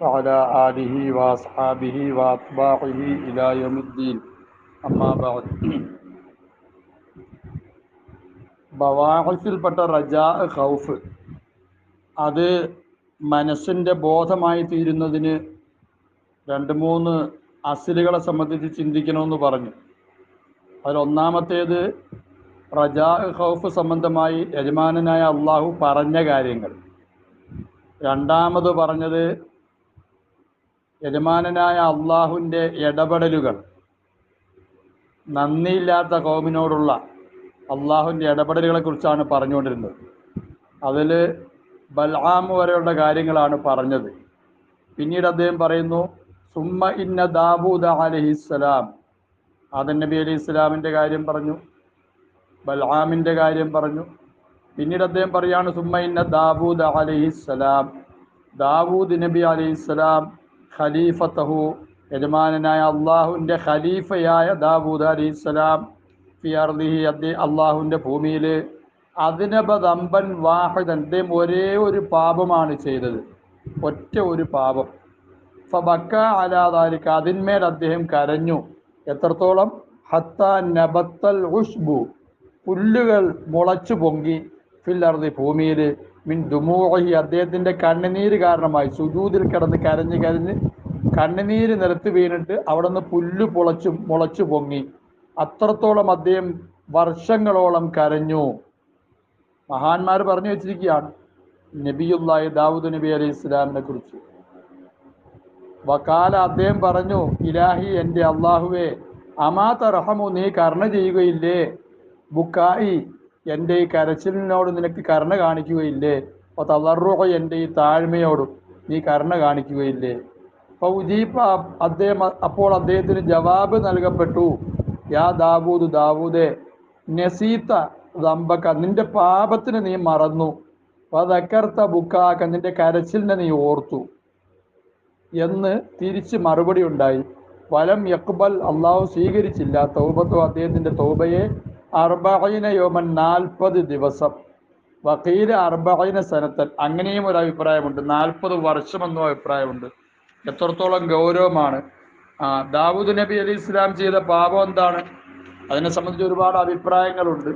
وعلى آله وأصحابه وأتباعه إلى يوم الدين أما بعد ബവാഹിസിൽപ്പെട്ട റജാ ഖൗഫ് അത് മനസ്സിൻ്റെ ബോധമായി തീരുന്നതിന് രണ്ട് മൂന്ന് അസിലുകളെ സംബന്ധിച്ച് ചിന്തിക്കണമെന്ന് പറഞ്ഞു അതിലൊന്നാമത്തേത് റജാ ഖൗഫ് സംബന്ധമായി യജമാനനായ അള്ളാഹു പറഞ്ഞ കാര്യങ്ങൾ രണ്ടാമത് പറഞ്ഞത് യജമാനനായ അള്ളാഹുവിന്റെ ഇടപെടലുകൾ. നന്ദിയില്ലാത്ത കോമിനോടുള്ള അള്ളാഹുവിന്റെ ഇടപെടലുകളെ കുറിച്ചാണ് പറഞ്ഞുകൊണ്ടിരുന്നത്. അതിൽ ബൽആം വരെയുള്ള കാര്യങ്ങളാണ് പറഞ്ഞത്. പിന്നീട് അദ്ദേഹം പറയുന്നു സുമ്മ ഇന്ന ദാബൂദ് അലഹിസ്സലാം ആദൻ നബി അലി ഇസ്ലാമിന്റെ കാര്യം പറഞ്ഞു ബൽഹാമിന്റെ കാര്യം പറഞ്ഞു. പിന്നീട് അദ്ദേഹം പറയാണ് സുമ്മ ഇന്ന ദാബൂദ് അലഹിസ്സലാം ദാവൂദ് നബി അലൈഹിസ്സലാം ഖലീഫത്തഹു യജമാനായ അള്ളാഹുവിന്റെ ഖലീഫയായ ദാവൂദ് അലൈഹിസ്സലാം ഫി അർദിഹി അദ്ദേ അള്ളാഹുവിന്റെ ഭൂമിയിൽ അതിനബദമ്പൻ വാഹിദൻ. അദ്ദേഹം ഒരേ ഒരു പാപമാണ് ചെയ്തത്. ഒറ്റ ഒരു പാപം. ഫബക്ക അലാദാലിക്ക അതിന്മേൽ അദ്ദേഹം കരഞ്ഞു. എത്രത്തോളം? ഹത്ത നബത്തൽ ഉഷ്ബു. പുല്ലുകൾ മുളച്ചു പൊങ്ങി. ഫില്ലർദി ഭൂമിയിൽ മിൻ ദുമൂഹി അദ്ദേഹത്തിന്റെ കണ്ണുനീര് കാരണമായി. സുജൂതിൽ കിടന്ന് കരഞ്ഞ് കരഞ്ഞ് കണ്ണുനീര് നിരത്ത് വീണിട്ട് അവിടെ നിന്ന് പുല്ല് പൊളച്ചു മുളച്ചു പൊങ്ങി. അത്രത്തോളം അദ്ദേഹം വർഷങ്ങളോളം കരഞ്ഞു. മഹാന്മാർ പറഞ്ഞു വെച്ചിരിക്കുകയാണ് നബിയുല്ലാഹി ദാവൂദ് നബി അലൈഹി ഇസ്ലാമിനെ കുറിച്ച്. വക്കാല അദ്ദേഹം പറഞ്ഞു ഇലാഹി എന്റെ അള്ളാഹുവേ അമാത റഹമു നീ കർണ ചെയ്യുകയില്ലേ? ബുക്കായി എന്റെ ഈ കരച്ചിലിനോട് നിനക്ക് കരുണ കാണിക്കുകയില്ലേ? അപ്പോൾ തളറുക എന്റെ ഈ താഴ്മയോടും നീ കരുണ കാണിക്കുകയില്ലേ? അപ്പോൾ ഉജീപ്പ അദ്ദേഹം അപ്പോൾ അദ്ദേഹത്തിന് ജവാബ് നൽകപ്പെട്ടു. യാ ദാവൂദ് ദാവൂദേ നസീത്ത ദമ്പക്ക നിന്റെ പാപത്തിന് നീ മറന്നു. വതക്കർത്ത ബുക്കാക്ക നിന്റെ കരച്ചിലിനെ നീ ഓർത്തു. എന്ന് തിരിച്ച് മറുപടി ഉണ്ടായി. വലം യക്ബൽ അള്ളാഹു സ്വീകരിച്ചില്ല. തൗബത്തോ അദ്ദേഹത്തിന്റെ തൗബയെ അർബൈന യോമൻ നാൽപ്പത് ദിവസം. വക്കീൽ അർബൈന സനത്തൻ. അങ്ങനെയും ഒരു അഭിപ്രായമുണ്ട്. നാൽപ്പത് വർഷമെന്നും അഭിപ്രായമുണ്ട്. എത്രത്തോളം ഗൗരവമാണ്. ദാവൂദ് നബി അലി ഇസ്ലാം ചെയ്ത പാപം എന്താണ്? അതിനെ സംബന്ധിച്ച് ഒരുപാട് അഭിപ്രായങ്ങളുണ്ട്.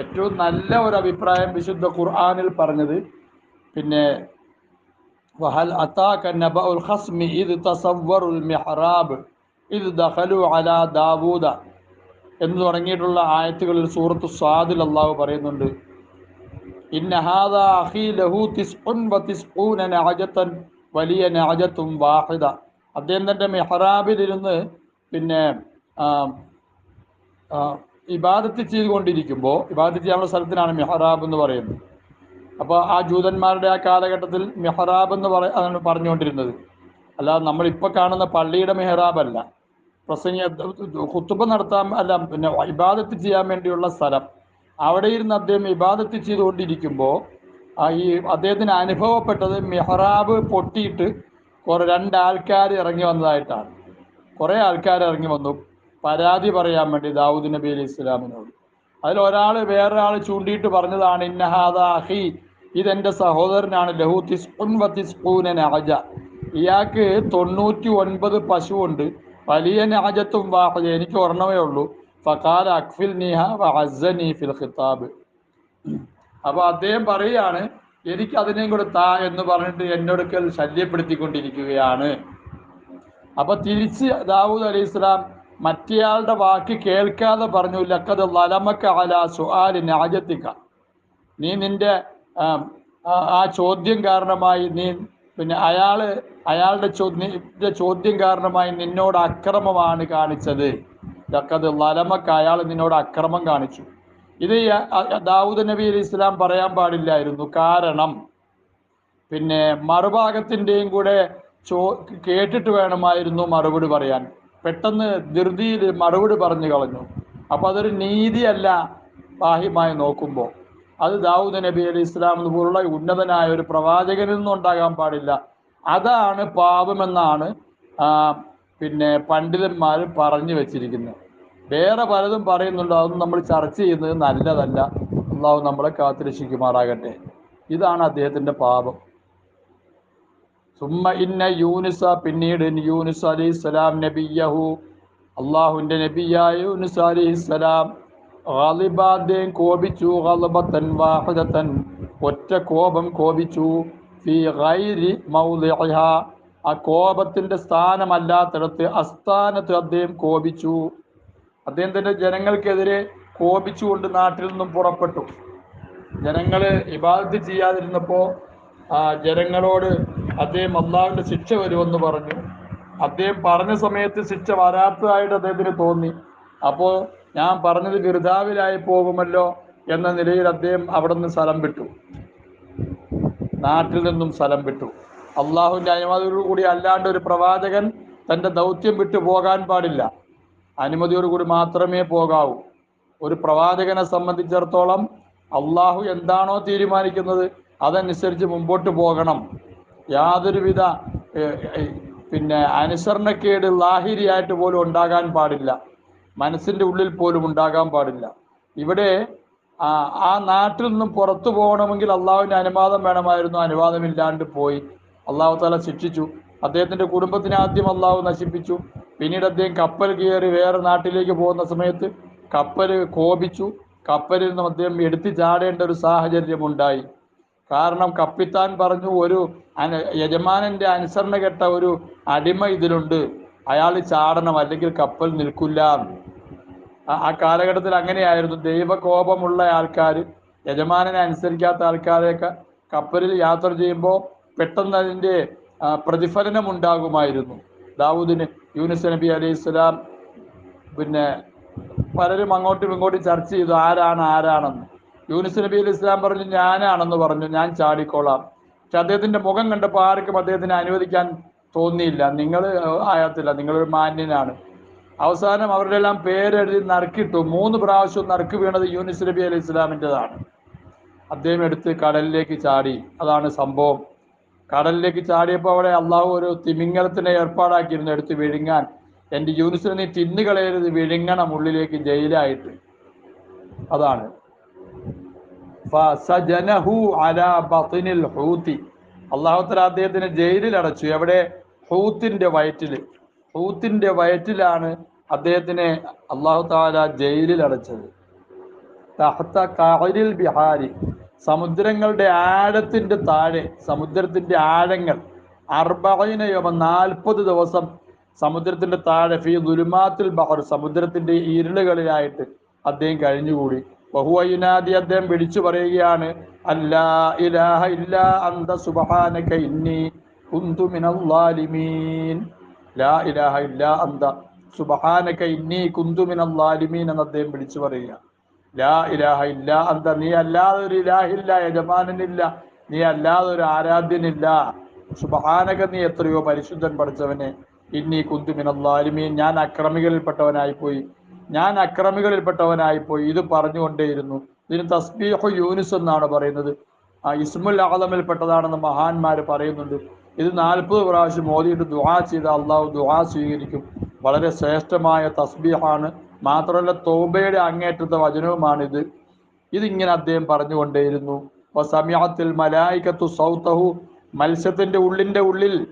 ഏറ്റവും നല്ല ഒരു അഭിപ്രായം വിശുദ്ധ ഖുർആാനിൽ പറഞ്ഞത് പിന്നെ വഹൽ ഇദ് തസവ്വറുൽ ദഖലു അലാ ദാവൂദ. എന്ന് തുടങ്ങിയിട്ടുള്ള ആയത്തുകളിൽ സൂറത്ത് സ്വാദിൽ അള്ളാഹു പറയുന്നുണ്ട്. വലിയ നാജത്തും വാഹിദ. അദ്ദേഹം തന്റെ മെഹറാബിലിരുന്ന് പിന്നെ ഇബാദത്ത് ചെയ്തുകൊണ്ടിരിക്കുമ്പോൾ ഇബാദത്ത് ചെയ്യാനുള്ള സ്ഥലത്തിനാണ് മെഹറാബ് എന്ന് പറയുന്നത്. അപ്പോൾ ആ ജൂതന്മാരുടെ ആ കാലഘട്ടത്തിൽ മെഹറാബ് എന്ന് പറ അതാണ് പറഞ്ഞുകൊണ്ടിരുന്നത്. അല്ലാതെ നമ്മളിപ്പോൾ കാണുന്ന പള്ളിയുടെ മെഹ്റാബ് അല്ല പ്രസംഗ കുത്തുബ നടത്താൻ അല്ല പിന്നെ ഇബാദത്ത് ചെയ്യാൻ വേണ്ടിയുള്ള സ്ഥലം. അവിടെ ഇരുന്ന് അദ്ദേഹം ഇബാദത്ത് ചെയ്തുകൊണ്ടിരിക്കുമ്പോൾ ഈ അദ്ദേഹത്തിന് അനുഭവപ്പെട്ടത് മെഹ്റാബ് പൊട്ടിയിട്ട് കുറെ രണ്ടാൾക്കാർ ഇറങ്ങി വന്നതായിട്ടാണ്. കുറേ ആൾക്കാർ ഇറങ്ങി വന്നു. പരാതി പറയാൻ വേണ്ടി ദാവൂദ് നബി അലി ഇസ്ലാമിനോട് അതിൽ ഒരാൾ വേറൊരാൾ ചൂണ്ടിയിട്ട് പറഞ്ഞതാണ് ഇന്നഹാദ അഹി ഇതെന്റെ സഹോദരനാണ് ലഹു തിസ്പുൻ വത്തിസ്പൂനൻ തിസ്പൂന നഅജ ഇയാൾക്ക് തൊണ്ണൂറ്റി ഒൻപത് പശുവുണ്ട് വലിയ നഅജത്തും വാഹജ എനിക്ക് ഒരെണ്ണമേ ഉള്ളൂ. ഫഖാല അക്ഫിൽ നീഹ വ അസ്സനി ഫിൽ ഖിതാബ്. അപ്പൊ അദ്ദേഹം പറയുകയാണ് എനിക്ക് അതിനെയും കൂടെ എന്ന് പറഞ്ഞിട്ട് എന്നൊടുക്കൽ ശല്യപ്പെടുത്തിക്കൊണ്ടിരിക്കുകയാണ്. അപ്പൊ തിരിച്ച് ദാവൂദ് അലൈഹി ഇസ്ലാം മറ്റേയാളുടെ വാക്ക് കേൾക്കാതെ പറഞ്ഞു ലക്കത് ലലമക്ക അല സുആലി നാജത്തിക്ക നീ നിന്റെ ആ ചോദ്യം കാരണമായി നീ പിന്നെ അയാൾ അയാളുടെ ചോദ്യ ചോദ്യം കാരണമായി നിന്നോട് അക്രമമാണ് കാണിച്ചത്. ലക്കത് ലലമക്ക അയാൾ നിന്നോട് അക്രമം കാണിച്ചു. ഇത് ദാവൂദ് നബി അലി ഇസ്ലാം പറയാൻ പാടില്ലായിരുന്നു. കാരണം പിന്നെ മറുഭാഗത്തിന്റെയും കൂടെ ചോ കേട്ടിട്ട് വേണമായിരുന്നു മറുപടി പറയാൻ. പെട്ടെന്ന് ധൃതിയിൽ മറുപടി പറഞ്ഞു കളഞ്ഞു. അപ്പൊ അതൊരു നീതിയല്ല ബാഹ്യമായി നോക്കുമ്പോൾ അത് ദാവൂദ് നബി അലി ഇസ്ലാം പോലുള്ള ഉന്നതനായ ഒരു പ്രവാചകനിൽ നിന്നും ഉണ്ടാകാൻ പാടില്ല. അതാണ് പാപമെന്നാണ് പിന്നെ പണ്ഡിതന്മാർ പറഞ്ഞു വെച്ചിരിക്കുന്നത്. വേറെ പലതും പറയുന്നുണ്ട്. അതൊന്നും നമ്മൾ ചർച്ച ചെയ്യുന്നത് നല്ലതല്ല. അള്ളാഹു നമ്മളെ കാത്തിരക്ഷിക്കുമാറാകട്ടെ. ഇതാണ് അദ്ദേഹത്തിന്റെ പാപം. സുമ്മ ഇന്ന യൂനിസ പിന്നീട് യൂനുസ് അലി സ്വലാം നബിയഹു. അള്ളാഹുവിന്റെ നബിയായ യൂനുസ് അലി സ്വലാം ഗാലിബാദ്യം കോപിച്ചു ഗലബത്തൻ വാഹിദത്തൻ ഒറ്റ കോപം കോപിച്ചു. ഫി ഗൈരി മൗലിഹ ആ കോപത്തിന്റെ സ്ഥാനമല്ലാത്തിടത്ത് അസ്ഥാനത്ത് അദ്ദേഹം കോപിച്ചു. തന്റെ ജനങ്ങൾക്കെതിരെ കോപിച്ചുകൊണ്ട് നാട്ടിൽ നിന്നും പുറപ്പെട്ടു. ജനങ്ങൾ ഇബാദത്ത് ചെയ്യാതിരുന്നപ്പോൾ ജനങ്ങളോട് അദ്ദേഹം അള്ളാഹുവിന്റെ ശിക്ഷ വരുമെന്ന് പറഞ്ഞു. അദ്ദേഹം പറഞ്ഞ സമയത്ത് ശിക്ഷ വരാത്തതായിട്ട് അദ്ദേഹത്തിന് തോന്നി. അപ്പോ ഞാൻ പറഞ്ഞത് വിരുദാവിലായി പോകുമല്ലോ എന്ന നിലയിൽ അദ്ദേഹം അവിടെ നിന്ന് സ്ഥലം വിട്ടു. നാട്ടിൽ നിന്നും സ്ഥലം വിട്ടു. അള്ളാഹുവിന്റെ അനുമതിയോടുകൂടി അല്ലാണ്ട് ഒരു പ്രവാചകൻ തന്റെ ദൗത്യം വിട്ടു പോകാൻ പാടില്ല. അനുമതിയോടുകൂടി മാത്രമേ പോകാവൂ. ഒരു പ്രവാചകനെ സംബന്ധിച്ചിടത്തോളം അള്ളാഹു എന്താണോ തീരുമാനിക്കുന്നത് അതനുസരിച്ച് മുമ്പോട്ട് പോകണം. യാതൊരുവിധ പിന്നെ അനുസരണക്കേട് ലാഹിരിയായിട്ട് പോലും ഉണ്ടാകാൻ പാടില്ല. മനസ്സിന്റെ ഉള്ളിൽ പോലും ഉണ്ടാകാൻ പാടില്ല. ഇവിടെ ആ നാട്ടിൽ നിന്നും പുറത്തു പോകണമെങ്കിൽ അള്ളാഹുവിന്റെ അനുവാദം വേണമായിരുന്നു. അനുവാദമില്ലാണ്ട് പോയി. അള്ളാഹു താല ശിക്ഷിച്ചു. അദ്ദേഹത്തിന്റെ കുടുംബത്തിന് ആദ്യം അള്ളാഹു നശിപ്പിച്ചു. പിന്നീട് അദ്ദേഹം കപ്പൽ കയറി വേറെ നാട്ടിലേക്ക് പോകുന്ന സമയത്ത് കപ്പൽ കോപിച്ചു. കപ്പലിൽ നിന്നും അദ്ദേഹം എടുത്തു ചാടേണ്ട ഒരു സാഹചര്യം ഉണ്ടായി. കാരണം കപ്പിത്താൻ പറഞ്ഞു ഒരു യജമാനന്റെ അനുസരണ കെട്ട ഒരു അടിമ ഇതിലുണ്ട്. അയാൾ ചാടണം അല്ലെങ്കിൽ കപ്പൽ നിൽക്കില്ല. ആ- കാലഘട്ടത്തിൽ അങ്ങനെയായിരുന്നു. ദൈവകോപമുള്ള ആൾക്കാർ യജമാനനെ അനുസരിക്കാത്ത ആൾക്കാരെയൊക്കെ കപ്പലിൽ യാത്ര ചെയ്യുമ്പോൾ പെട്ടെന്ന് അതിന്റെ പ്രതിഫലനം ഉണ്ടാകുമായിരുന്നു. ദാവൂദിന് യൂനിസ് നബി അലൈഹി സ്വലാം പിന്നെ പലരും അങ്ങോട്ടും ഇങ്ങോട്ടും ചർച്ച ചെയ്തു ആരാണ് ആരാണെന്ന്? യൂനിസ് നബി അലൈഹി ഇസ്ലാം പറഞ്ഞു ഞാനാണെന്ന് പറഞ്ഞു ഞാൻ ചാടിക്കോളാം. പക്ഷെ അദ്ദേഹത്തിന്റെ മുഖം കണ്ടപ്പോൾ ആർക്കും അദ്ദേഹത്തിന് അനുവദിക്കാൻ തോന്നിയില്ല. നിങ്ങൾ ആയത്തില്ല. നിങ്ങളൊരു മാന്യനാണ്. അവസാനം അവരുടെ എല്ലാം പേരെഴുതി നറുക്കിട്ടു. മൂന്ന് പ്രാവശ്യം നറുക്ക് വീണത് യൂനുസ് നബി അലി ഇസ്ലാമിന്റെതാണ് അദ്ദേഹം എടുത്ത് കടലിലേക്ക് ചാടി. അതാണ് സംഭവം. കടലിലേക്ക് ചാടിയപ്പോൾ അവിടെ അള്ളാഹു ഒരു തിമിംഗലത്തിനെ ഏർപ്പാടാക്കിയിരുന്നു. എടുത്ത് വിഴുങ്ങാൻ. എന്റെ യൂനിസിനെ നീ തിന്നുകളയരുത് വിഴുങ്ങണം ഉള്ളിലേക്ക് ജയിലായിട്ട്. അതാണ്. അള്ളാഹുത്തല അദ്ദേഹത്തിനെ ജയിലിൽ അടച്ചു എവിടെ? ഹൂത്തിന്റെ വയറ്റിൽ ഹൂത്തിന്റെ വയറ്റിലാണ് അദ്ദേഹത്തിനെ അള്ളാഹു താല ജയിലിൽ അടച്ചത്. തഹത്ത കാരിൽ ബിഹാരി. സമുദ്രങ്ങളുടെ ആഴത്തിന്റെ താഴെ സമുദ്രത്തിന്റെ ആഴങ്ങൾ അർബൈന യോമ നാൽപ്പത് ദിവസം സമുദ്രത്തിന്റെ താഴെ ഫി ദുരുമാത്തിൽ ബഹർ സമുദ്രത്തിന്റെ ഇരുളുകളിലായിട്ട് അദ്ദേഹം കഴിഞ്ഞുകൂടി. ബഹുവൈനാദി അദ്ദേഹം വിളിച്ചു പറയുകയാണ് അല്ലാ ഇലാഹ ഇല്ലാ അന്ത സുബ്ഹാനക ഇന്നി കുന്തു ലാ ഇലാഹ ഇല്ലാ അന്ത. സുബ്ഹാനക ഇന്നി കുന്തു ലാലിമീൻ എന്ന് അദ്ദേഹം വിളിച്ചു പറയുക. ലാ ഇലാഹ ഇല്ല അന്ത. നീ അല്ലാതെ ഒരു ഇലാഹില്ല യജമാനനില്ല. നീ അല്ലാതെ ഒരു ആരാധ്യനില്ല. സുബഹാനക നീ എത്രയോ പരിശുദ്ധൻ പഠിച്ചവനെ. ഇന്നീ കുന്തുമിനല്ലാലിമീൻ ഞാൻ അക്രമികളിൽപ്പെട്ടവനായി പോയി. ഞാൻ അക്രമികളിൽപ്പെട്ടവനായി പോയി ഇത് പറഞ്ഞുകൊണ്ടേയിരുന്നു. ഇതിന് തസ്ബീഹു യൂനിസ് എന്നാണ് പറയുന്നത്. ആ ഇസ്മുൽ ആലമിൽപ്പെട്ടതാണെന്ന് മഹാന്മാർ പറയുന്നുണ്ട്. ഇത് നാൽപ്പത് പ്രാവശ്യം മോദിയിട്ട് ദുആ ചെയ്ത അള്ളാഹു ദുആ സ്വീകരിക്കും. വളരെ ശ്രേഷ്ഠമായ തസ്ബീഹാണ്. മാത്രമല്ല തോബയുടെ അങ്ങേറ്റത്തെ വചനവുമാണിത്. ഇതിങ്ങനെ അദ്ദേഹം പറഞ്ഞുകൊണ്ടേയിരുന്നു. സമയത്തിൽ മലായിക്കത്തു സൗത്തഹു മത്സ്യത്തിന്റെ ഉള്ളിന്റെ ഉള്ളിൽ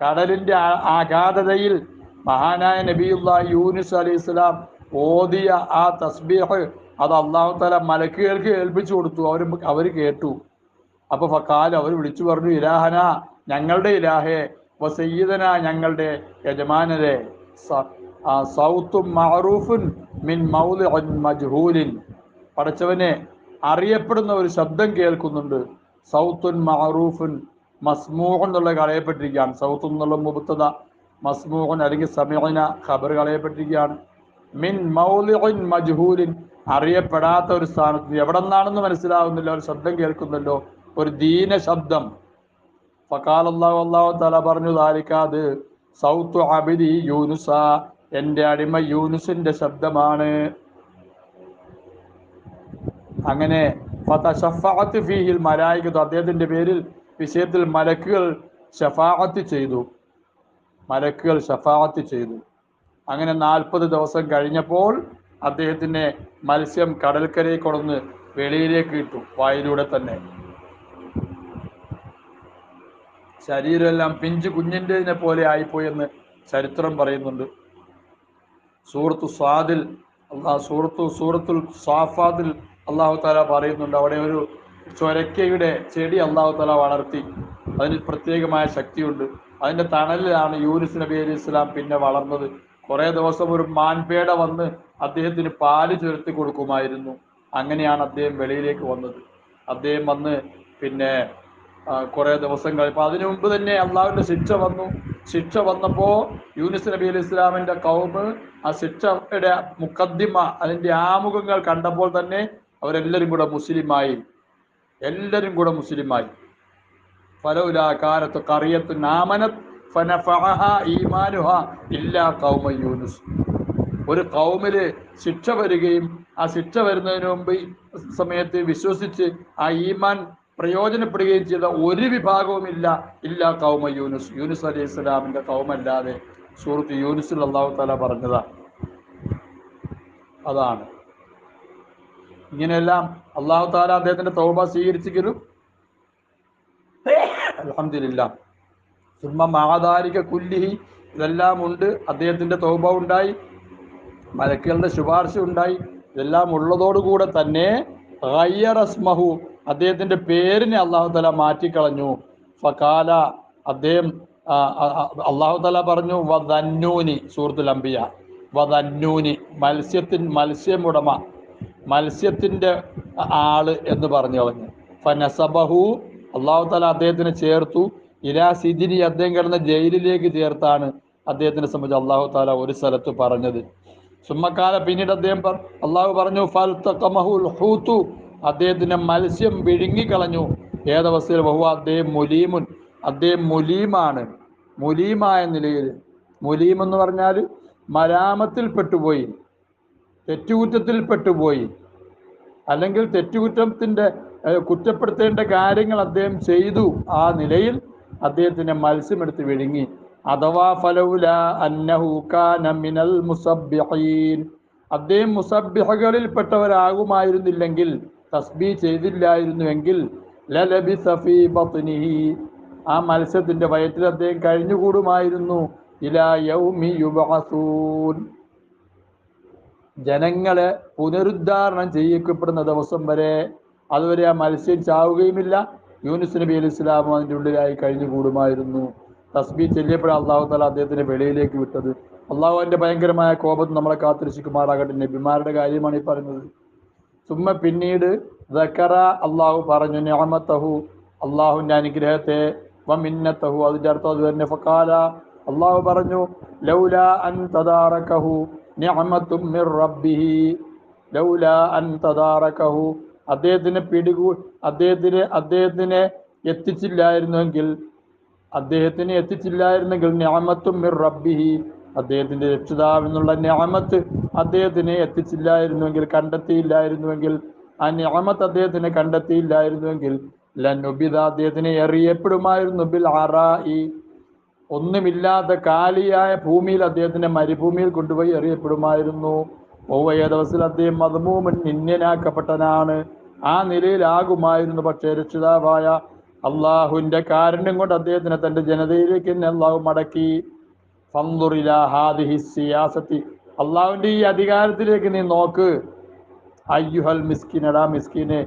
കടലിന്റെ ആഘാതതയിൽ മഹാനായ നബിയുള്ള യൂനിസ് അലി ഇസ്ലാം ഓതിയ ആ തസ്ബീഹ് അത് അള്ളാഹു തല മലക്കുകൾക്ക് ഏൽപ്പിച്ചു കൊടുത്തു. അവർ അവർ കേട്ടു. അപ്പൊ ഫക്കാൽ അവർ വിളിച്ചു പറഞ്ഞു ഇലാഹന ഞങ്ങളുടെ ഇലാഹെ വസയ്യിദന ഞങ്ങളുടെ യജമാനരെ. സൗത്തും മഅറൂഫുൻ മിൻ മജ്ഹൂലിൻ. പടച്ചവനെ അറിയപ്പെടുന്ന ഒരു ശബ്ദം കേൾക്കുന്നുണ്ട്. സൗത്തുൻ മഅറൂഫുൻ മസ്മൂഹ് എന്നുള്ള കളയപ്പെട്ടിരിക്കുകയാണ് സൗത്ത് എന്നുള്ള മുബത്തത മസ്മൂഹൻ അല്ലെങ്കിൽ സമീന ഖബർ കളയപ്പെട്ടിരിക്കുകയാണ് മിൻ മൗലിഉൻ മജ്ഹൂലിൻ അറിയപ്പെടാത്ത ഒരു സ്ഥാനത്ത് എവിടെ നിന്നാണെന്ന് മനസ്സിലാവുന്നില്ല. ഒരു ശബ്ദം കേൾക്കുന്നല്ലോ. ഒരു ദീന ശബ്ദം ഫക്കാൽ അള്ളാഹു അള്ളാഹു തല പറഞ്ഞു താലിക്കാത് സൗത്തു അബിദി യൂനുസ. എന്റെ അടിമ യൂനുസിന്റെ ശബ്ദമാണ്. അങ്ങനെ ഫീഹിൽ മലായിക്കത്തു അദ്ദേഹത്തിന്റെ പേരിൽ വിഷയത്തിൽ മലക്കുകൾ ഷഫാഅത്ത് ചെയ്തു. മലക്കുകൾ ഷഫാഅത്ത് ചെയ്തു. അങ്ങനെ നാൽപ്പത് ദിവസം കഴിഞ്ഞപ്പോൾ അദ്ദേഹത്തിനെ മത്സ്യം കടൽക്കരയിൽ കൊടന്ന് വെളിയിലേക്ക് ഇട്ടു വായിലൂടെ തന്നെ. ശരീരമെല്ലാം പിഞ്ചു കുഞ്ഞിന്റെതിനെ പോലെ ആയിപ്പോയി എന്ന് ചരിത്രം പറയുന്നുണ്ട്. സൂറത്തു സ്വാദിൽ അള്ളാഹ് സൂറത്തു സൂറത്തുൽ സാഫാദിൽ അള്ളാഹു താല പറയുന്നുണ്ട്. അവിടെ ഒരു ചൊരക്കയുടെ ചെടി അള്ളാഹു താല വളർത്തി. അതിന് പ്രത്യേകമായ ശക്തിയുണ്ട്. അതിന്റെ തണലിലാണ് യൂനിസ് നബി അലി ഇസ്ലാം പിന്നെ വളർന്നത്. കുറേ ദിവസം ഒരു മാൻപേട വന്ന് അദ്ദേഹത്തിന് പാൽ ചുരത്തി കൊടുക്കുമായിരുന്നു. അങ്ങനെയാണ് അദ്ദേഹം വെളിയിലേക്ക് വന്നത്. അദ്ദേഹം വന്ന് പിന്നെ കുറെ ദിവസം കഴിയുമ്പോൾ അതിനു മുമ്പ് തന്നെ അള്ളാഹുവിന്റെ ശിക്ഷ വന്നു. ശിക്ഷ വന്നപ്പോ യൂനിസ് നബി അലി ഇസ്ലാമിന്റെ കൗമ് ആ ശിക്ഷയുടെ മുക്കദ്ദിമ അതിന്റെ ആമുഖങ്ങൾ കണ്ടപ്പോൾ തന്നെ അവരെല്ലാവരും കൂടെ മുസ്ലിമായി. എല്ലാരും കൂടെ മുസ്ലിമായി. ഫലൗലാ കാലത്ത് കറിയത്ത് നാമനത് ഫനഫഅഹ ഈമാനുഹ ഇല്ലാ യൂനുസ്. ഒരു കൗമിൽ ശിക്ഷ വരികയും ആ ശിക്ഷ വരുന്നതിന് മുമ്പ് സമയത്ത് വിശ്വസിച്ച് ആ ഈമാൻ പ്രയോജനപ്പെടുകയും ചെയ്ത ഒരു വിഭാഗവും ഇല്ല കൗമ യൂനുസ്. യൂനുസ് അലി ഇസ്ലാമിന്റെ കൗമല്ലാതെ സൂറത്ത് യൂനുസിൽ അള്ളാഹു താല പറഞ്ഞതാ. അതാണ്. ഇങ്ങനെയെല്ലാം അള്ളാഹു താല അദ്ദേഹത്തിന്റെ തൗബ സ്വീകരിച്ചെങ്കിലും അലഹമില്ല സുമ്മ മഹാദാരിക കുല്ലിഹി ഇതെല്ലാം ഉണ്ട്. അദ്ദേഹത്തിന്റെ തൗബ ഉണ്ടായി. മലക്കുകളുടെ ശുപാർശ ഉണ്ടായി. ഇതെല്ലാം ഉള്ളതോടുകൂടെ തന്നെ അദ്ദേഹത്തിന്റെ പേരിനെ അള്ളാഹു തല മാറ്റിക്കളഞ്ഞു. ഫകാല അദ്ദേഹം അള്ളാഹു തല പറഞ്ഞു വദന്നൂനി സൂറത്തുൽ അംബിയ. വദന്നൂനി മത്സ്യത്തിൻ മത്സ്യമുടമ മത്സ്യത്തിന്റെ ആൾ എന്ന് പറഞ്ഞു കളഞ്ഞു ഫനസബഹു അള്ളാഹു തല അദ്ദേഹത്തിനെ ചേർത്തു. ഇലാ സിദിനി അദ്ദേഹം കിടന്ന ജയിലിലേക്ക് ചേർത്താണ് അദ്ദേഹത്തിനെ സംബന്ധിച്ച് അള്ളാഹു താല ഒരു സ്ഥലത്ത് പറഞ്ഞത്. സുമ്മക്കാല പിന്നീട് അദ്ദേഹം അള്ളാഹു പറഞ്ഞു ഫൽ ഹൂത്തു അദ്ദേഹത്തിന്റെ മത്സ്യം വിഴുങ്ങിക്കളഞ്ഞു. ഏതവസ്ഥയിൽ ബഹു അദ്ദേഹം മുലീമുൻ. അദ്ദേഹം മുലീമാണ്. മുലീമായ നിലയിൽ. മുലീം എന്ന് പറഞ്ഞാൽ മരാമത്തിൽ പെട്ടുപോയി. തെറ്റുകുറ്റത്തിൽ പെട്ടുപോയി. അല്ലെങ്കിൽ തെറ്റുകുറ്റത്തിന്റെ കുറ്റപ്പെടുത്തേണ്ട കാര്യങ്ങൾ അദ്ദേഹം ചെയ്തു. ആ നിലയിൽ അദ്ദേഹത്തിന്റെ മത്സ്യമെടുത്ത് വിഴുങ്ങി. അഥവാ ഫലൗല അന്നഹു കാന മിനൽ മുസബ്ബിഹീൻ. പെട്ടവരാകുമായിരുന്നില്ലെങ്കിൽ തസ്ബീ ചെയ്തില്ലായിരുന്നുവെങ്കിൽ ലലബി സഫി ബത്നിഹി. ആ മത്സ്യത്തിന്റെ വയറ്റിൽ അദ്ദേഹം കഴിഞ്ഞുകൂടുമായിരുന്നു. ജനങ്ങളെ പുനരുദ്ധാരണം ചെയ്യിക്കപ്പെടുന്ന ദിവസം വരെ അതുവരെ ആ മത്സ്യം ചാവുകയുമില്ല. യൂനുസ് നബി അലി ഇസ്ലാം അതിന്റെ ഉള്ളിലായി കഴിഞ്ഞുകൂടുമായിരുന്നു. തസ്ബീ ചെല്ലിയപ്പോഴാണ് അള്ളാഹു താല അദ്ദേഹത്തിന്റെ വെളിയിലേക്ക് വിട്ടത്. അള്ളാഹു അതിന്റെ ഭയങ്കരമായ കോപത്തിൽ നമ്മളെ കാത്തിരിച്ചിക്കുമാറാകട്ടെ നബിമാരുടെ കാര്യമാണ് ഈ പറയുന്നത്. സുമ്മ പിന്നീട് ദക്കറ അള്ളാഹു പറഞ്ഞു ഞാമത്തഹു അള്ളാഹുവിന്റെ അനുഗ്രഹത്തെ വമിന്നത്തഹു. അതിന്റെ അർത്ഥം അത് തന്നെ. ഫക്കാല അള്ളാഹു പറഞ്ഞു ലൗല അൻ തദാറകഹു ഞാമത്തും റബ്ബിഹി. ലൗല അൻ തദാറകഹു. അദ്ദേഹത്തിന് പിടികൂ അദ്ദേഹത്തിന് അദ്ദേഹത്തിനെ എത്തിച്ചില്ലായിരുന്നുവെങ്കിൽ അദ്ദേഹത്തിന് എത്തിച്ചില്ലായിരുന്നെങ്കിൽ ഞാമത്തും മിർ റബ്ബിഹി. അദ്ദേഹത്തിന്റെ രക്ഷിതാവെന്നുള്ള ഞാമത്ത് അദ്ദേഹത്തിനെ എത്തിച്ചില്ലായിരുന്നുവെങ്കിൽ കണ്ടെത്തിയില്ലായിരുന്നുവെങ്കിൽ ആ ഞാമത്ത് അദ്ദേഹത്തിനെ കണ്ടെത്തിയില്ലായിരുന്നുവെങ്കിൽ ലനുബിത അദ്ദേഹത്തിനെ എറിയപ്പെടുമായിരുന്നു. ബിൽ അറായി ഒന്നുമില്ലാത്ത കാലിയായ ഭൂമിയിൽ അദ്ദേഹത്തിന്റെ മരുഭൂമിയിൽ കൊണ്ടുപോയി എറിയപ്പെടുമായിരുന്നു. ഒവ്വയ ദിവസത്തിൽ അദ്ദേഹം മതമൂമൻ നിന്യനാക്കപ്പെട്ടനാണ് ആ നിലയിലാകുമായിരുന്നു. പക്ഷേ രക്ഷിതാവായ അള്ളാഹുവിന്റെ കാരണം കൊണ്ട് അദ്ദേഹത്തിനെ തന്റെ ജനതയിലേക്ക് തന്നെ അള്ളാഹു മടക്കി. സിയാസത്തി. ഈ അധികാരത്തിലേക്ക് നീ നോക്ക്. അയ്യുഹൽ മിസ്കിനടാ മിസ്കിനെ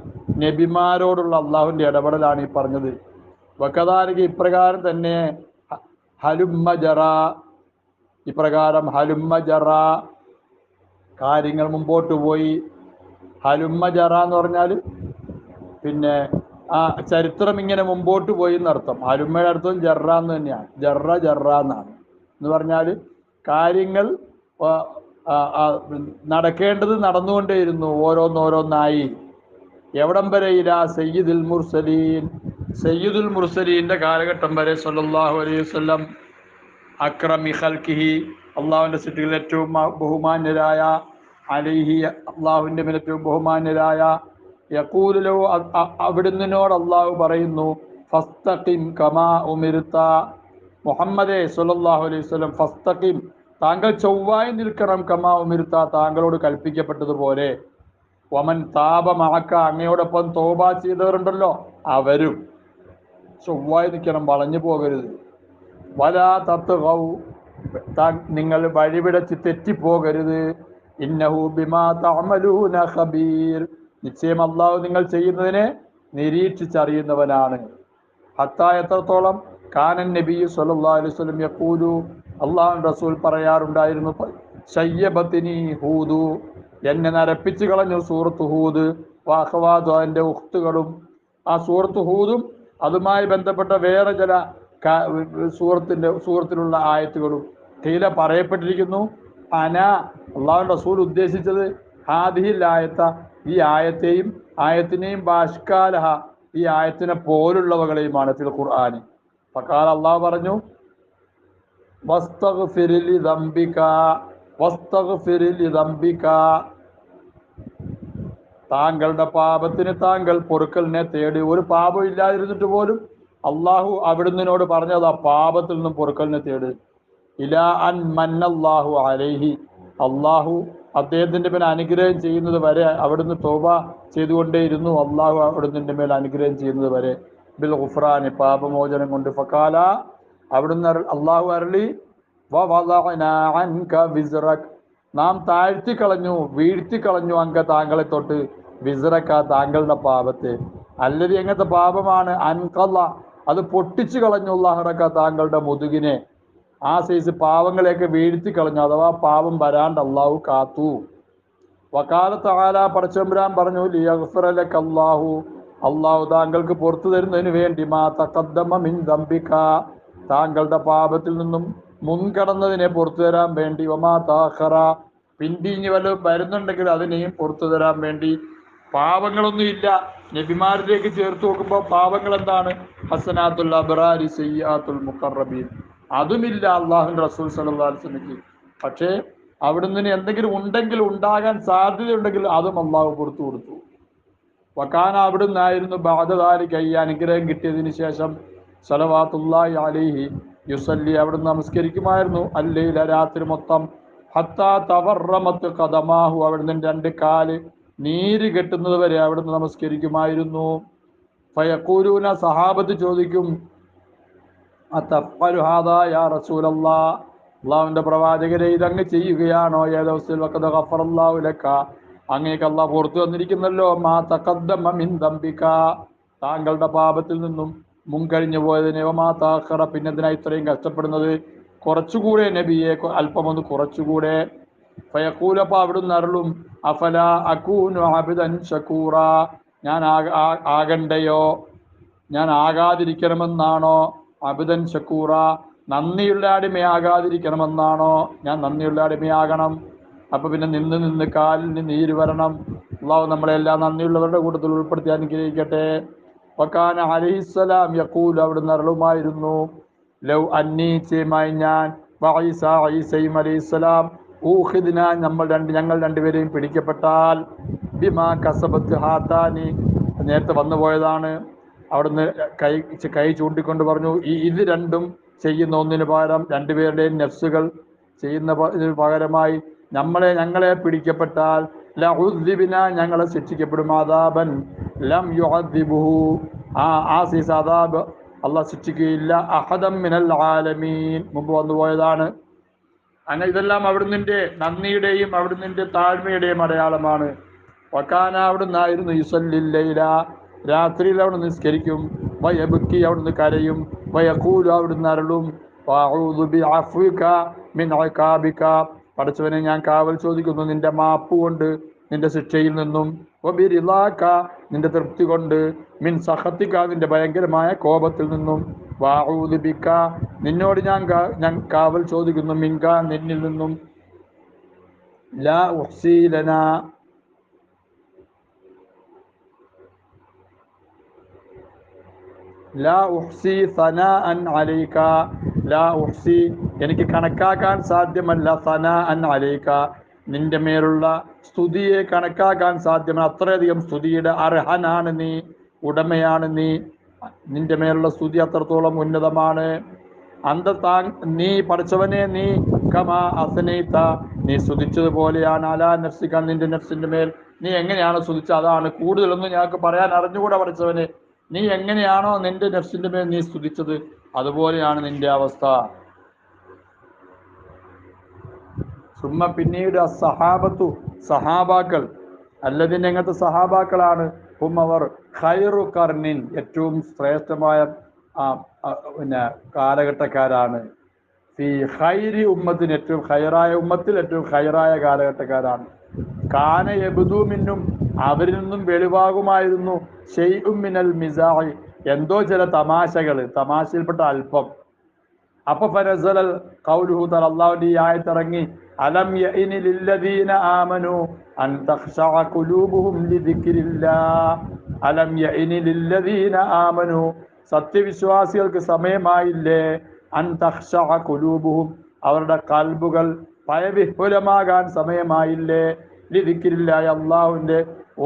നബിമാരോടുള്ള അള്ളാഹുവിന്റെ ഇടപെടലാണ് ഈ പറഞ്ഞത്. വക്കതാരിക ഇപ്രകാരം തന്നെ ഹലുമ്മ ജറ ഇപ്രകാരം ഹലുമ്മ ജറ കാര്യങ്ങൾ മുമ്പോട്ട് പോയി. ഹലുമ്മ ജറ എന്ന് പറഞ്ഞാൽ പിന്നെ ആ ചരിത്രം ഇങ്ങനെ മുമ്പോട്ട് പോയി എന്നർത്ഥം. ഹലുമ്മയുടെ അർത്ഥം ജറ എന്ന് തന്നെയാണ്. ജറ ജറ എന്നാണ്. എന്ന് പറഞ്ഞാൽ കാര്യങ്ങൾ നടക്കേണ്ടത് നടന്നുകൊണ്ടേയിരുന്നു ഓരോന്നോരോന്നായി. എവിടം വരെ ഇരാ സയ്യിദുൽ മുർസലീൻ? സയ്യിദുൽ മുർസലീന്റെ കാലഘട്ടം വരെ സല്ലാഹു അലൈഹി വസല്ലം അക്രമി ഖൽക്കിഹി അള്ളാഹുവിന്റെ സിറ്റികളിൽ ഏറ്റവും ബഹുമാന്യരായ അലിഹി അള്ളാഹുവിന്റെ മേൽ ഏറ്റവും ബഹുമാന്യരായ യക്കൂലിലോ അവിടുന്നിനോട് അള്ളാഹു പറയുന്നു ഫസ്തഖിം കമാ ഉമിർത്ത. മുഹമ്മദേ സല്ലല്ലാഹു അലൈഹി വസല്ലം ഫസ്തഖിം താങ്കൾ ചൊവ്വായി നിൽക്കണം കമാ ഉമിർത്ത താങ്കളോട് കൽപ്പിക്കപ്പെട്ടതുപോലെ. വമൻ താപമാക്ക അങ്ങയോടൊപ്പം തോബ ചെയ്തവരുണ്ടല്ലോ അവരും ചൊവ്വായി നിൽക്കണം വളഞ്ഞു പോകരുത്. വലാ തത്ത് നിങ്ങൾ വഴിവിടച്ച് തെറ്റിപ്പോകരുത്. ഇന്നഹു ബിമാ തഅമലൂന ഖബീർ. നിശ്ചയം അള്ളാഹു നിങ്ങൾ ചെയ്യുന്നതിനെ നിരീക്ഷിച്ചറിയുന്നവനാണ്. ഹത്ത എത്രത്തോളം? കാനൻ നബി സല്ലല്ലാഹു അലൈഹി വസല്ലം യഖൂലു അള്ളാഹു റസൂൽ പറയാറുണ്ടായിരുന്നു ശയ്യബത്തിനി ഹൂദു എന്നെ നരപ്പിച്ചു കളഞ്ഞു സൂറത്ത് ഹൂദ് വാഹവാദു അതിന്റെ ഉഖ്തുകളും ആ സൂറത്ത് ഹൂദും അതുമായി ബന്ധപ്പെട്ട വേറെ ചില സൂറത്തിന്റെ സൂറത്തിലുള്ള ആയത്തുകളും. കീല പറയപ്പെട്ടിരിക്കുന്നു അന അള്ളാഹു റസൂൽ ഉദ്ദേശിച്ചത് ഹാദിഹിൽ ആയത്ത ഈ ആയത്തെയും ആയത്തിനെയും ബാഷ്കാലഹ ഈ ആയത്തിനെ പോലുള്ളവകളെയുമാണ് ഫിൽ ഖുർആാനി ഫക്കാൽ അള്ളാഹു പറഞ്ഞു താങ്കളുടെ പാപത്തിന് താങ്കൾ പൊറുക്കലിനെ തേടി ഒരു പാപം ഇല്ലാതിരുന്നിട്ട് പോലും അള്ളാഹു അവിടുന്നതിനോട് പറഞ്ഞത് പാപത്തിൽ നിന്നും പൊറുക്കലിനെ തേടി. ഇലാ അൻ മന്നല്ലാഹു അലൈഹി. അള്ളാഹു അദ്ദേഹത്തിന്റെ മേൽ അനുഗ്രഹം ചെയ്യുന്നത് വരെ അവിടുന്ന് തോബ ചെയ്തുകൊണ്ടേയിരുന്നു. അള്ളാഹു അവിടുന്ന് മേൽ അനുഗ്രഹം ചെയ്യുന്നത് വരെ. ബിൽ ഖുഫ്രാന് പാപമോചനം കൊണ്ട് ഫക്കാല അവിടുന്ന് അള്ളാഹു അരളി നാം താഴ്ത്തി കളഞ്ഞു വീഴ്ത്തി കളഞ്ഞു അങ്ക താങ്കളെ തൊട്ട്. വിസറക്ക താങ്കളുടെ പാപത്തെ. അല്ലത് എങ്ങനത്തെ പാപമാണ്? അൻകല്ല. അത് പൊട്ടിച്ചു കളഞ്ഞു അള്ളാഹറക്ക താങ്കളുടെ മുതുകിനെ. ആ സൈസ് പാവങ്ങളെയൊക്കെ വീഴ്ത്തി കളഞ്ഞു. അഥവാ പാപം വരാണ്ട് അള്ളാഹു കാത്തു. വക്കാലത്ത് ആല പടച്ചമ്പുരാൻ പറഞ്ഞു ലിയഗ്ഫിറലക അല്ലാഹു അള്ളാഹു താങ്കൾക്ക് പുറത്തു തരുന്നതിന് വേണ്ടി മാ തക്കദ്ദമിൻ മിൻ ദംബിക. താങ്കളുടെ പാപത്തിൽ നിന്നും മുൻകടന്നതിനെ പുറത്തു തരാൻ വേണ്ടി ഒമാ താഹറ പിന്തിഞ്ഞ് വല്ലതും വരുന്നുണ്ടെങ്കിൽ അതിനെയും പുറത്തു തരാൻ വേണ്ടി. പാപങ്ങളൊന്നും ഇല്ല. നബിമാരിലേക്ക് ചേർത്ത് നോക്കുമ്പോൾ പാപങ്ങൾ എന്താണ്? ഹസനാത്തുൽ അബറാരി സയ്യാത്തുൽ മുഖറബീൻ അതുമില്ല അള്ളാഹു റസൂൽ വസല്ലമയ്ക്ക്. പക്ഷേ അവിടുന്ന് എന്തെങ്കിലും ഉണ്ടെങ്കിൽ ഉണ്ടാകാൻ സാധ്യതയുണ്ടെങ്കിൽ അതും അള്ളാഹു പുറത്തു കൊടുത്തു. വക്കാന അവിടുന്നായിരുന്നു ബാധകാലിക്ക് കൈ അനുഗ്രഹം കിട്ടിയതിന് ശേഷം സലവാത്തുല്ലാഹി അലൈഹി യുസല്ലി അവിടെ നമസ്കരിക്കുമായിരുന്നു. അല്ലയില രാത്രി മൊത്തം ഹത്താ തവർറമത്ത് കഥമാഹു അവിടുന്ന് രണ്ട് കാൽ നീര് കെട്ടുന്നത് വരെ അവിടുന്ന് നമസ്കരിക്കുമായിരുന്നു. ഫയക്കൂരൂന സഹാബത്ത് ചോദിക്കും യാ അള്ളാഹുവിന്റെ പ്രവാചകരെ ഇതങ്ങ് ചെയ്യുകയാണോ? ഏതവസ്ഥയിൽ വഖദ് ഗഫറല്ലാഹു ലക അങ്ങേക്ക് അള്ളാഹ് പുറത്തു വന്നിരിക്കുന്നല്ലോ. മാ തഖദ്ദമ മിൻ താങ്കളുടെ പാപത്തിൽ നിന്നും മുൻകഴിഞ്ഞു പോയതിനെ മാ താഹറ പിന്നെ ഇത്രയും കഷ്ടപ്പെടുന്നത്? കുറച്ചുകൂടെ നബിയെ അല്പമൊന്ന് കുറച്ചുകൂടെ. ഫയക്കൂലപ്പ അവിടുന്ന് അരുളും. അഫല അക്കൂനു ഷക്കൂറ ഞാൻ ആകണ്ടയോ? ഞാൻ ആകാതിരിക്കണമെന്നാണോ? അബിദൻ ഷക്കൂറ നന്ദിയുള്ള അടിമയാകാതിരിക്കണമെന്നാണോ? ഞാൻ നന്ദിയുള്ള അടിമയാകണം. അപ്പൊ പിന്നെ നിന്ന് നിന്ന് കാലിന് നീര് വരണം. അള്ളാഹു നമ്മളെല്ലാം നന്ദിയുള്ളവരുടെ കൂട്ടത്തിൽ ഉൾപ്പെടുത്തി അനുഗ്രഹിക്കട്ടെ. വക്കാന അലൈഹിസ്സലാം യക്കൂൽ അവിടുന്ന് അരളുമായിരുന്നു. ലൗ അന്നീച്ചയുമായി ഞാൻ വൈസ ഐസയും ഊഹിദിന നമ്മൾ രണ്ട് ഞങ്ങൾ രണ്ടുപേരെയും പിടിക്കപ്പെട്ടാൽ ബിമാ കസബത്ത് ഹാത്താനി. നേരത്തെ വന്നു പോയതാണ്. അവിടുന്ന് കൈ കൈ ചൂണ്ടിക്കൊണ്ട് പറഞ്ഞു ഈ ഇത് രണ്ടും ചെയ്യുന്ന ഒന്നിന് പകരം രണ്ടുപേരുടെയും നെഫ്സുകൾ ചെയ്യുന്ന പകരമായി നമ്മളെ ഞങ്ങളെ പിടിക്കപ്പെട്ടാൽ ഞങ്ങളെ ശിക്ഷിക്കപ്പെടും ആദാബൻ. ലം യുഹദ്ദിബുഹു ആ ആസിസ് സീസ് അദാബ് അള്ളാഹ് ശിക്ഷിക്കുകയില്ല. അഹദം മിനൽ ആലമീൻ. മുമ്പ് വന്നുപോയതാണ് അങ്ങനെ ഇതെല്ലാം അവിടുന്നിന്റെ നന്ദിയുടെയും അവിടുന്നിന്റെ താഴ്മയുടെയും അടയാളമാണ്. വക്കാന അവിടുന്നായിരുന്നു യുസല്ലില്ലയില രാത്രിയിൽ അവിടെ നിസ്കരിക്കും. വയബുക്കി അവിടുന്ന് കരയും. വയക്കൂലു അവിടുന്ന് അരളും. മിൻ പടച്ചവനെ ഞാൻ കാവൽ ചോദിക്കുന്നു നിന്റെ മാപ്പ് കൊണ്ട് നിന്റെ ശിക്ഷയിൽ നിന്നും ഒബിരിലാക്ക നിന്റെ തൃപ്തി കൊണ്ട് മിൻ സഹത്തിക്ക നിന്റെ ഭയങ്കരമായ കോപത്തിൽ നിന്നും വഅഊദു ബിക നിന്നോട് ഞാൻ ഞാൻ കാവൽ ചോദിക്കുന്നു മിങ്ക നിന്നിൽ നിന്നും ലാ ഉഹ്സീലന ലാ ഉഹ്സി സന അൻ അലൈക ലാ ഉഹ്സി എനിക്ക് കണക്കാക്കാൻ സാധ്യമല്ല. സന അൻ അലൈക. നിന്റെ മേലുള്ള സ്തുതിയെ കണക്കാക്കാൻ സാധ്യമല്ല. അത്രയധികം സ്തുതിയുടെ അർഹനാണ് നീ ഉടമയാണ് നീ. നിന്റെ മേലുള്ള സ്തുതി അത്രത്തോളം ഉന്നതമാണ്. അന്ത താ നീ പഠിച്ചവനെ നീ കമാ അസനയിത്ത നീ സ്തുതിച്ചതുപോലെയാണ്. അലാ നഫ്സിക്ക നിന്റെ നഫ്സിന്റെ മേൽ നീ എങ്ങനെയാണോ സ്തുതിച്ചത്? അതാണ് കൂടുതലൊന്നും ഞങ്ങൾക്ക് പറയാൻ അറിഞ്ഞുകൂടെ പഠിച്ചവനെ. നീ എങ്ങനെയാണോ നിന്റെ നഫ്സിന്റെ മേൽ നീ സ്തുതിച്ചത്? അതുപോലെയാണ് നിന്റെ അവസ്ഥ. സുമ്മ പിന്നീട് സഹാബത്തു സഹാബാക്കൾ അല്ലതിന് എങ്ങനത്തെ സഹാബാക്കളാണ്. ഹുമവർ ഖൈറു കർണിൻ ഏറ്റവും ശ്രേഷ്ഠമായ പിന്നെ കാലഘട്ടക്കാരാണ്. ഈ ഖൈരി ഉമ്മത്തിന് ഏറ്റവും ഖൈറായ ഉമ്മത്തിൽ ഏറ്റവും ഖൈറായ കാലഘട്ടക്കാരാണ്. കാന എബുദൂമിന്നും അവരിൽ നിന്നും വെളിവാകുമായിരുന്നു. ഷെയ്ഉമ്മിനൽ മിസാഹി. എന്തോ ചില തമാശകൾ തമാശയിൽപ്പെട്ട അല്പം. അപ്പൊ ഫനസലൽ കൗലുഹൂത്തൽ അള്ളാഹുന്റെ ഈ ആയത്തിറങ്ങി അലം യഇനിലില്ലദീന ആമനു അൻ തഖ്ശഅ ഖുലൂബുഹും ലിദിക്രില്ലാ അലം യഇനിലില്ലദീന ആമനു സത്യവിശ്വാസികൾക്ക് സമയമായില്ലേ? അൻ തഖ്ശഅ ഖുലൂബുഹും അവരുടെ കൽബുകൾ ഭയവിഹുലമാകാൻ സമയമായില്ലേ? ലിദിക്രില്ലാഹി അല്ലാഹുവിന്റെ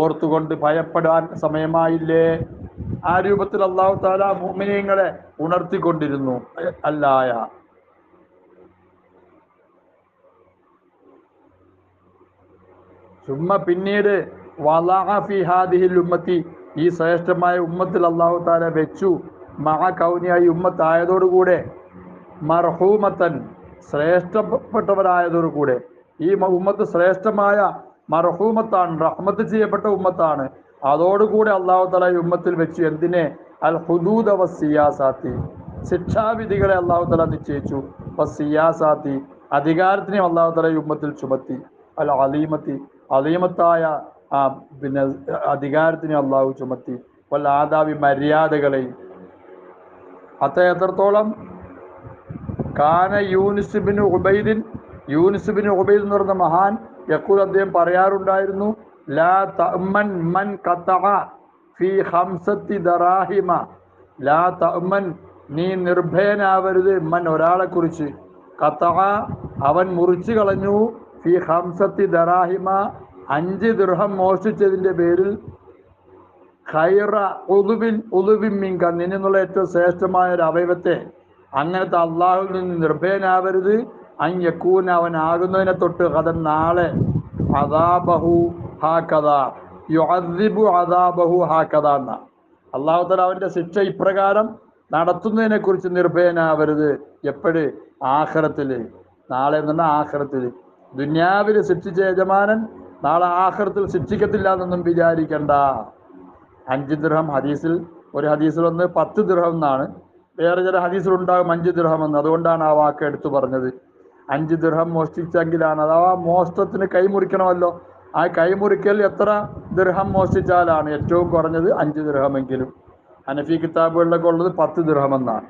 ഓർത്തുകൊണ്ട് ഭയപ്പെടാൻ സമയമായില്ലേ? ആ രൂപത്തിൽ അള്ളാഹു താല മുഅ്മിനീങ്ങളെ ഉണർത്തിക്കൊണ്ടിരുന്നു. അല്ലായ ചുമ്മ പിന്നീട് വലഅ ഫി ഹാദിഹിൽ ഉമ്മത്തി ഈ ശ്രേഷ്ഠമായ ഉമ്മത്തിൽ അള്ളാഹു താല വെച്ചു. മഹാ കൗനിയായി ഉമ്മത്തായതോടുകൂടെ മർഹൂമത്തൻ ശ്രേഷ്ഠപ്പെട്ടവരായതോടുകൂടെ. ഈ ഉമ്മത്ത് ശ്രേഷ്ഠമായ മർഹൂമത്താണ് റഹ്മത്ത് ചെയ്യപ്പെട്ട ഉമ്മത്താണ്. അതോടുകൂടെ അള്ളാഹു തല ഈ ഉമ്മത്തിൽ വെച്ചു. എന്തിനെ? അൽ ഹുദൂദ വസിയാസാത്തി സിയാസാത്തി. ശിക്ഷാവിധികളെ അള്ളാഹു തല നിശ്ചയിച്ചു. വസിയാസാത്തി സിയാസാത്തി. അധികാരത്തിനെ അള്ളാഹു തല ഈ ഉമ്മത്തിൽ ചുമത്തി. അൽ അലീമത്തി. അലീമത്തായ ആ പിന്നെ അധികാരത്തിനെ അള്ളാഹു ചുമത്തി. വല്ല ആദാവി മര്യാദകളെയും. അത്ത എത്രത്തോളം? കാന യൂനിസുബിന് ഉബൈദിൻ യൂനിസുബിന് ഉബൈദ് എന്ന് പറയുന്ന മഹാൻ യക്കൂൽ അദ്ദേഹം പറയാറുണ്ടായിരുന്നു ലാ മൻ ഫീ ഖംസത്തി ദറാഹിമ. ലാ തഅ്മൻ നീ നിർഭയനാവരുത് മൻ ഒരാളെ കുറിച്ച് കത്തഹ അവൻ മുറിച്ചു കളഞ്ഞു ഫീ ഹംസത്തി ദറാഹിമ അഞ്ച് ദൃഹം മോഷ്ടിച്ചതിന്റെ പേരിൽ ഖൈറ ഉദുബിൻ ഉദുബിൻ മിങ്ക നിന്നുള്ള ഏറ്റവും ശ്രേഷ്ഠമായ ഒരു അവയവത്തെ അങ്ങനത്തെ അള്ളാഹുവിൽ നിന്ന് നിർഭയനാവരുത്. അയ്യക്കൂൻ ആകുന്നതിനെ തൊട്ട് കഥൻ നാളെ അതാബഹു ഹാ കഥ യുഅദ്ദിബു അതാബഹു ഹാ കഥ എന്ന. അള്ളാഹു തല അവന്റെ ശിക്ഷ ഇപ്രകാരം നടത്തുന്നതിനെ കുറിച്ച് നിർഭയനാവരുത്. എപ്പോഴ്? ആഹ്റത്തിൽ നാളെ എന്ന് പറഞ്ഞാൽ ആഖിറത്തിൽ. ദുന്യാവിൽ ശിക്ഷിച്ച യജമാനൻ നാളെ ആഖിറത്തിൽ ശിക്ഷിക്കത്തില്ല എന്നൊന്നും വിചാരിക്കണ്ട. അഞ്ച് ദൃഹം ഹദീസിൽ ഒരു ഹദീസിൽ ഒന്ന് പത്ത് ദൃഹം എന്നാണ്. വേറെ ചില ഹദീസിൽ ഉണ്ടാകും അഞ്ച് ദൃഹം എന്ന്. അതുകൊണ്ടാണ് ആ വാക്ക് എടുത്തു പറഞ്ഞത്. അഞ്ച് ദൃഹം മോഷ്ടിച്ചെങ്കിലാണ്. അഥവാ മോഷ്ടത്തിന് കൈമുറിക്കണമല്ലോ. ആ കൈമുറിക്കൽ എത്ര ദൃഹം മോഷ്ടിച്ചാലാണ് ഏറ്റവും കുറഞ്ഞത് അഞ്ച് ദൃഹമെങ്കിലും അനഫി കിതാബുകളിലൊക്കെ ഉള്ളത് പത്ത് ദൃഹമെന്നാണ്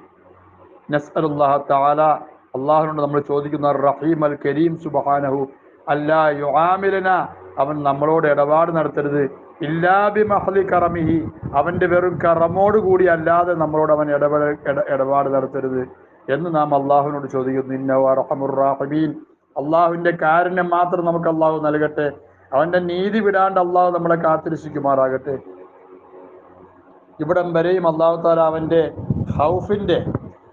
നസ്അലുല്ലാഹ തആല അള്ളാഹുനോട് നമ്മൾ ചോദിക്കുന്ന റഹീം അൽ കരീം സുബ്ഹാനഹു അല്ലാ യുഹാമിലന അവൻ നമ്മളോട് ഇടപാട് നടത്തരുത്. ഇല്ലാബി മഹലി കറമിഹി അവന്റെ വെറും കറമോട് കൂടി അല്ലാതെ നമ്മളോട് അവൻ ഇടപെട ഇട- ഇടപാട് നടത്തരുത്. എന്ന് നാം അള്ളാഹുവിനോട് ചോദിക്കുന്നു ഇന്നഹു അള്ളാഹുവിന്റെ കാരുണ്യം മാത്രം നമുക്ക് അള്ളാഹു നൽകട്ടെ. അവന്റെ നീതി വിടാണ്ട് അള്ളാഹു നമ്മളെ കാത്തിരക്ഷിക്കുമാറാകട്ടെ. ഇവിടം വരെയും അള്ളാഹു താല അവന്റെ ഹൗഫിന്റെ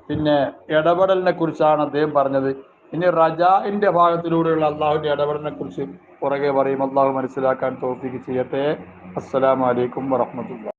പിന്നെ ഇടപെടലിനെ കുറിച്ചാണ് അദ്ദേഹം പറഞ്ഞത്. ഇനി റജാഇന്റെ ഭാഗത്തിലൂടെയുള്ള അള്ളാഹുവിന്റെ ഇടപെടലിനെ കുറിച്ച് പുറകെ പറയും. അള്ളാഹു മനസ്സിലാക്കാൻ തോഫിക്ക് ചെയ്യട്ടെ. അസ്സലാമലൈക്കും അലൈക്കും വറഹ്മത്തുള്ളാഹി.